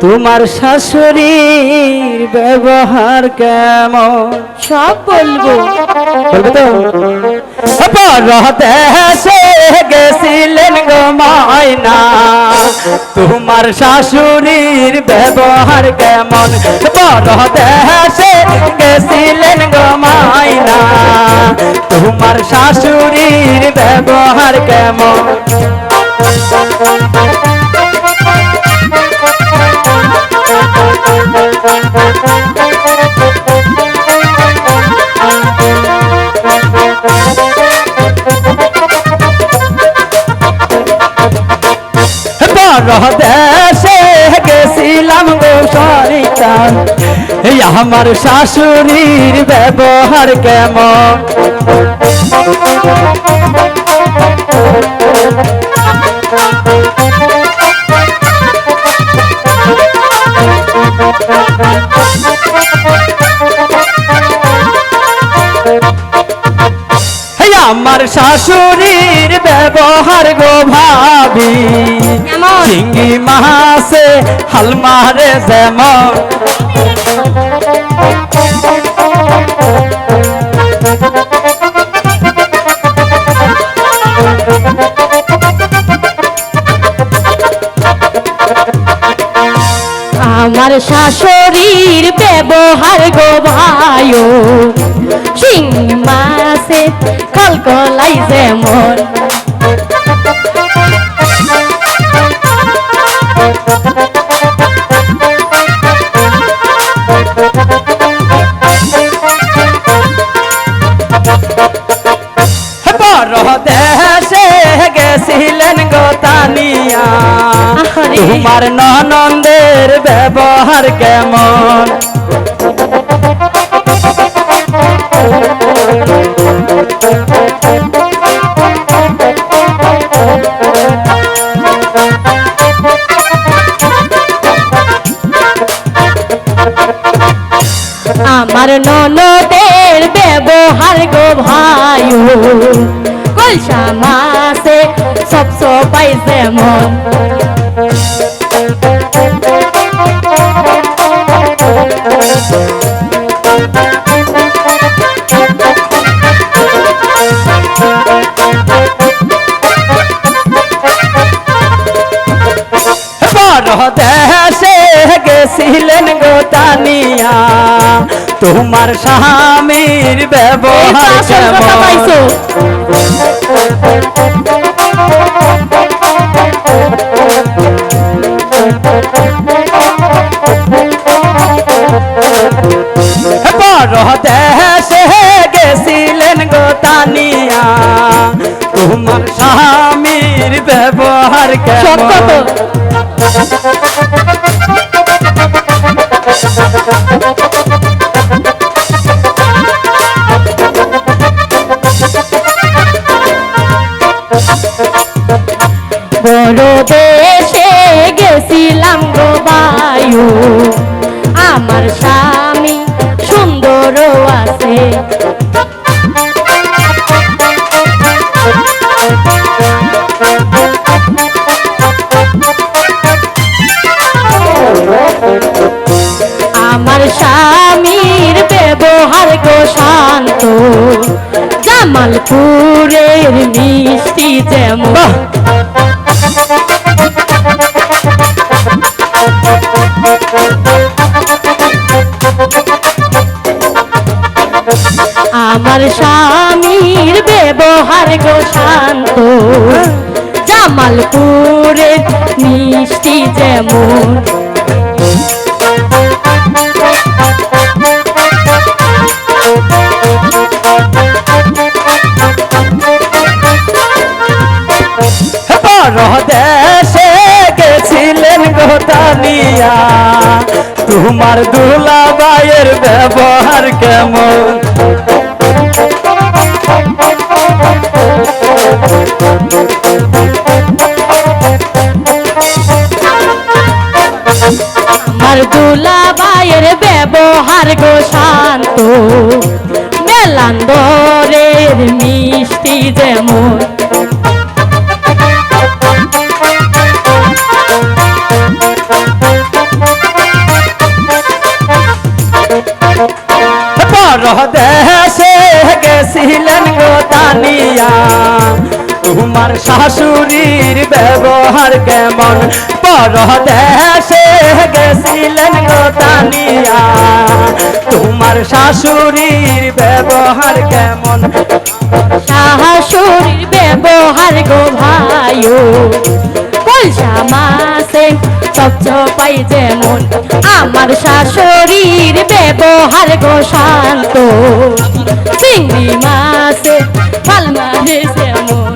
তোমার শাশুড়ির ব্যবহার কেমন? সব বলব। বলবে তো? পরদেশে গেছিলেন গো মায়না তোমার শাশুড়ির ব্যবহার কেমন? পরদেশে গেছিলেন গো মায়না তোমার শাশুড়ির ব্যবহার কেমন? পরদেশে গেছিলাম গো সরিতাম আমার শাশুড়ির ব্যবহার কেমন? আমার শাশুড়ির ব্যবহার গো ভাবি? চিংড়ি মাছে হাল মারে যেমন। আমার শাশুড়ির ব্যবহার গো ভাইও। সিং মাসে কলকলাই যেমন পরদেশে গেছিলেন গো তানিয়া। আহারে। তোমার ননন্দের ব্যবহার কেমন? আমার ননদের ব্যবহার গো ভাইও কলসা মাসে সব সবাই যেমন। পরদেশে গেছিলেন গো তানিয়া তোমার স্বামীর ব্যবহার কেমন? গেছিলেন গো তানিয়া তোমার স্বামীর ব্যবহার কেমন? দেশে গেছিলাম গো বায়ু। আমার স্বামী সুন্দর আছে। আমার স্বামীর ব্যবহার গো শান্ত। জামালপুরের মিষ্টি যেমন আমার স্বামীর ব্যবহার গো শান্ত। জামালপুরের মিষ্টি যেমন। পরদেশে গেছিলেন গো তানিয়া। তোমার দুলাবাইয়ের ব্যবহার কেমন? আমার দুলা বাইয়ের ব্যবহার গো শান্ত। মেলান্দরের মিষ্টি যেমন। গো তানিয়া। তোমার শাশুড়ির ব্যবহার কেমন? পরদেশ গেছিলেন গো তানিয়া, তোমার শাশুড়ির ব্যবহার কেমন? শাশুড়ির ব্যবহার গো ভাইও পয়সা মাসে চপচপাই যেমন। আমার শাশুড়ির ব্যবহার গো শান্ত, চিংড়ি মাসে পাল মারে যেমন।